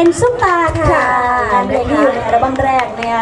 เป็นซุปตาค่ะค่ะ งานเพลงที่อยู่ในอัลบั้มแรกเนี่ย